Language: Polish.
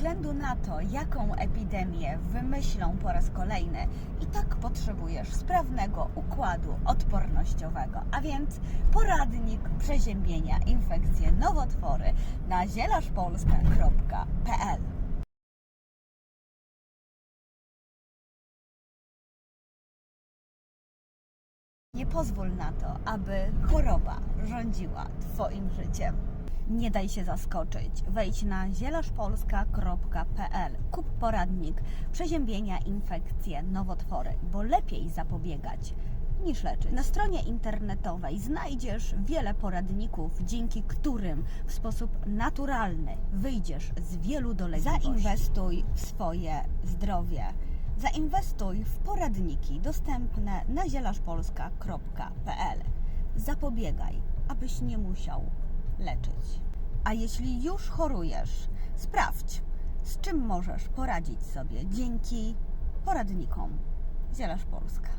względu na to, jaką epidemię wymyślą po raz kolejny, i tak potrzebujesz sprawnego układu odpornościowego, a więc poradnik przeziębienia infekcje nowotwory na zielaszpolska.pl Nie pozwól na to, aby choroba rządziła Twoim życiem. Nie daj się zaskoczyć. Wejdź na zielaszpolska.pl. Kup poradnik przeziębienia, infekcje, nowotwory, bo lepiej zapobiegać niż leczyć. Na stronie internetowej znajdziesz wiele poradników, dzięki którym w sposób naturalny wyjdziesz z wielu dolegliwości. Zainwestuj w swoje zdrowie. Zainwestuj w poradniki dostępne na zielaszpolska.pl. Zapobiegaj, abyś nie musiał leczyć. A jeśli już chorujesz, sprawdź, z czym możesz poradzić sobie dzięki poradnikom Zielarz Polska.